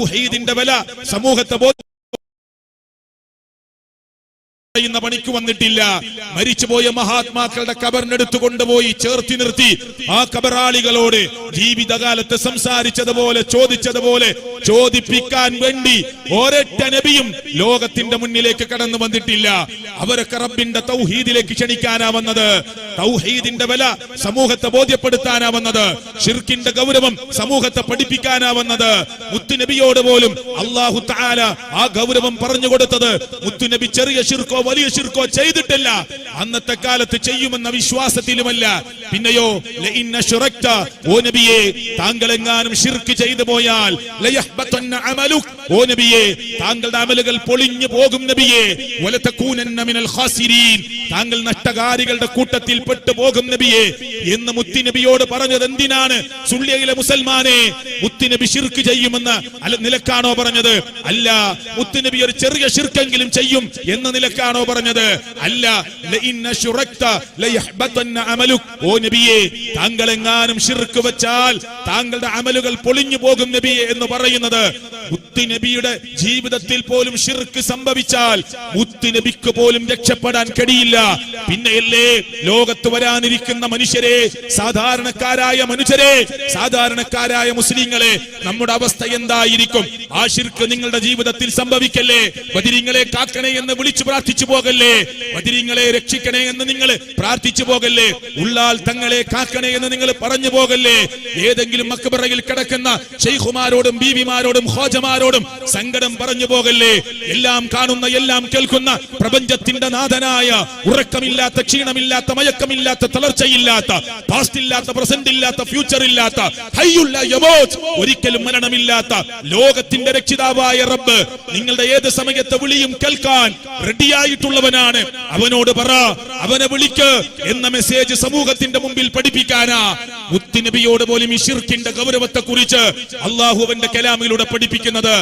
തൗഹീദിന്റെ വില സമൂഹത്തെ ചെയ്യുന്ന പണിക്ക് വന്നിട്ടില്ല. മരിച്ചുപോയ മഹാത്മാക്കളുടെ കബറിനെടുത്തു കൊണ്ടുപോയി ചേർത്തി നിർത്തി. ആ കബറാളികളോട് ജീവിതകാലത്ത് സംസാരിച്ചതുപോലെ ചോദിച്ചതുപോലെ ചോദിപ്പിക്കാൻ വേണ്ടി ഒരൊറ്റ നബിയും ലോകത്തിന്റെ മുന്നിലേക്ക് കടന്നു വന്നിട്ടില്ല. അവരൊക്കെ റബ്ബിന്റെ തൗഹീദിലേക്ക് ക്ഷണിക്കാനാ വന്നത്. തൗഹീദിന്റെ വില സമൂഹത്തെ ബോധ്യപ്പെടുത്താനാ വന്നത്. ഷിർക്കിന്റെ ഗൗരവം സമൂഹത്തെ പഠിപ്പിക്കാനാ വന്നത്. മുത്തുനബിയോട് പോലും അള്ളാഹു താല ആ ഗൗരവം പറഞ്ഞു കൊടുത്തത് മുത്തുനബി ചെറിയ ഷിർക്കോ വലിയ ശിർക്കോ ചെയ്തിട്ടില്ല. അന്നത്തെ കാലത്ത് ചെയ്യുമെന്ന വിശ്വാസത്തിലുമല്ല. പിന്നെയോ ഓ നബിയെ താങ്കൾ എങ്ങാനും ഷിർക്ക് ചെയ്തു പോയാൽ ഓ നബിയെ താങ്കളുടെ അമലുകൾ പൊളിഞ്ഞു പോകും നബിയെ താങ്കൾ നഷ്ടകാരികളുടെ കൂട്ടത്തിൽ പെട്ടു പോകും നബിയെ. എന്ന് മുത്തിനബിയോട് പറഞ്ഞത് എന്തിനാണ്? സുള്ളിയയിലെ മുസൽമാനെ മുത്തിനബി ഷിർക്ക് ചെയ്യുമെന്ന് നിലക്കാണോ പറഞ്ഞത്? അല്ല മുത്തുനബി ഒരു ചെറിയ ശിർക്കെങ്കിലും ചെയ്യും എന്ന നിലക്കാണോ പറഞ്ഞത്? അല്ല. ഓ നബിയെ താങ്കൾ എങ്ങാനും ഷിർക്ക് വെച്ചാൽ താങ്കളുടെ അമലുകൾ പൊളിഞ്ഞു പോകും നബിയെ എന്ന് പറയുന്നത്. മുത്തുനബിയുടെ ജീവിതത്തിൽ പോലും ഷിർക്ക് സംഭവിച്ചാൽ മുത്തുനബിക്ക് പോലും രക്ഷപ്പെടാൻ കഴിയില്ല. പിന്നെയല്ലേ ലോകത്ത് വരാനിരിക്കുന്ന മനുഷ്യരെ സാധാരണക്കാരായ മനുഷ്യരെ സാധാരണക്കാരായ മുസ്ലിങ്ങളെ നമ്മുടെ അവസ്ഥ എന്തായിരിക്കും? ആ ശിർക്ക് നിങ്ങളുടെ ജീവിതത്തിൽ സംഭവിക്കല്ലേ? ബദിരിങ്ങളെ കാക്കണേ എന്ന് വിളിച്ചു പ്രാർത്ഥിച്ചു പോകല്ലേ? ബദിരിങ്ങളെ രക്ഷിക്കണേ എന്ന് നിങ്ങൾ പ്രാർത്ഥിച്ചു പോകല്ലേ? ഉള്ളാൽ തങ്ങളെ കാക്കണേ എന്ന് നിങ്ങൾ പറഞ്ഞു പോകല്ലേ? ഏതെങ്കിലും മക്കബറയിൽ കിടക്കുന്ന ഷെയ്ഖുമാരോടും ബീവിമാരോടും ഹോജമാരോടും സങ്കടം പറഞ്ഞു പോകല്ലേ? എല്ലാം കാണുന്ന എല്ലാം കേൾക്കുന്ന പ്രപഞ്ചത്തിന്റെ നാഥനായ ഉറക്കമില്ലാത്ത ക്ഷീണമില്ലാത്ത മയക്കമില്ലാത്ത തളർച്ചയില്ലാത്ത പാസ്റ്റ് ഇല്ലാത്ത പ്രസന്റ് ഇല്ലാത്ത ഫ്യൂച്ചർ ഇല്ലാത്ത ഹയ്യുള്ള യമോജ് ഒരിക്കലും മരണമില്ലാത്ത ലോകത്തിന്റെ രക്ഷിതാവായ റബ്ബ് നിങ്ങളുടെ ഏത് സമയത്തെ വിളിയും കേൾക്കാൻ റെഡിയായിട്ടുള്ളവനാണ് അവനോട് പറ അവനെ വിളിക്ക് എന്ന മെസ്സേജ് സമൂഹത്തിന്റെ മുമ്പിൽ പഠിപ്പിക്കാനാ. മുത്തിനബിയോട് പോലും ഈ ഷിർക്കിന്റെ ഗൗരവത്തെ കുറിച്ച് അള്ളാഹു അവന്റെ കലാമിലൂടെ പഠിപ്പിക്കുന്നത്.